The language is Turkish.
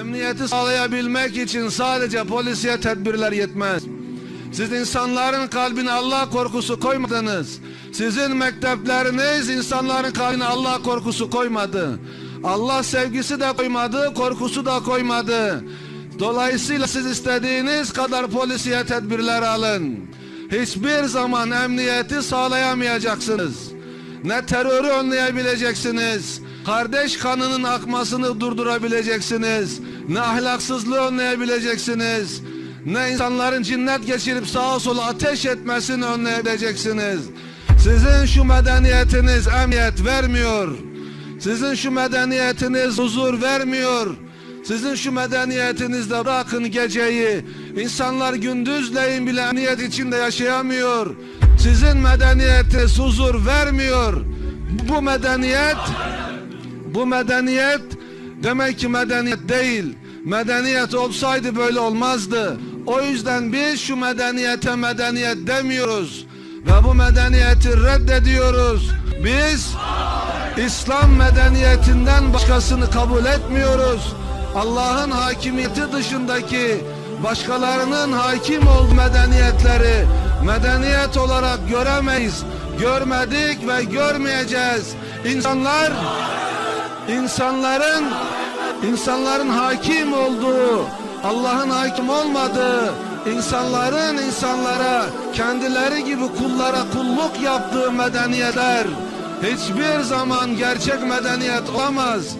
Emniyeti sağlayabilmek için sadece polisiye tedbirler yetmez. Siz insanların kalbine Allah korkusu koymadınız. Sizin mektepleriniz insanların kalbine Allah korkusu koymadı. Allah sevgisi de koymadı, korkusu da koymadı. Dolayısıyla siz istediğiniz kadar polisiye tedbirler alın. Hiçbir zaman emniyeti sağlayamayacaksınız. Ne terörü önleyebileceksiniz, kardeş kanının akmasını durdurabileceksiniz, ne ahlaksızlığı önleyebileceksiniz, ne insanların cinnet geçirip sağa sola ateş etmesini önleyebileceksiniz. Sizin şu medeniyetiniz emniyet vermiyor. Sizin şu medeniyetiniz huzur vermiyor. Sizin şu medeniyetinizde bırakın geceyi. İnsanlar gündüzleyin bile emniyet içinde yaşayamıyor. Sizin medeniyetiniz huzur vermiyor. Bu medeniyet bu medeniyet demek ki medeniyet değil. Medeniyet olsaydı böyle olmazdı. O yüzden biz şu medeniyete medeniyet demiyoruz. Ve bu medeniyeti reddediyoruz. Biz İslam medeniyetinden başkasını kabul etmiyoruz. Allah'ın hakimiyeti dışındaki başkalarının hakim olduğu medeniyetleri medeniyet olarak göremeyiz. Görmedik ve görmeyeceğiz. İnsanlar insanların insanların hakim olduğu Allah'ın hakim olmadığı insanların insanlara kendileri gibi kullara kulluk yaptığı medeniyetler hiçbir zaman gerçek medeniyet olamaz.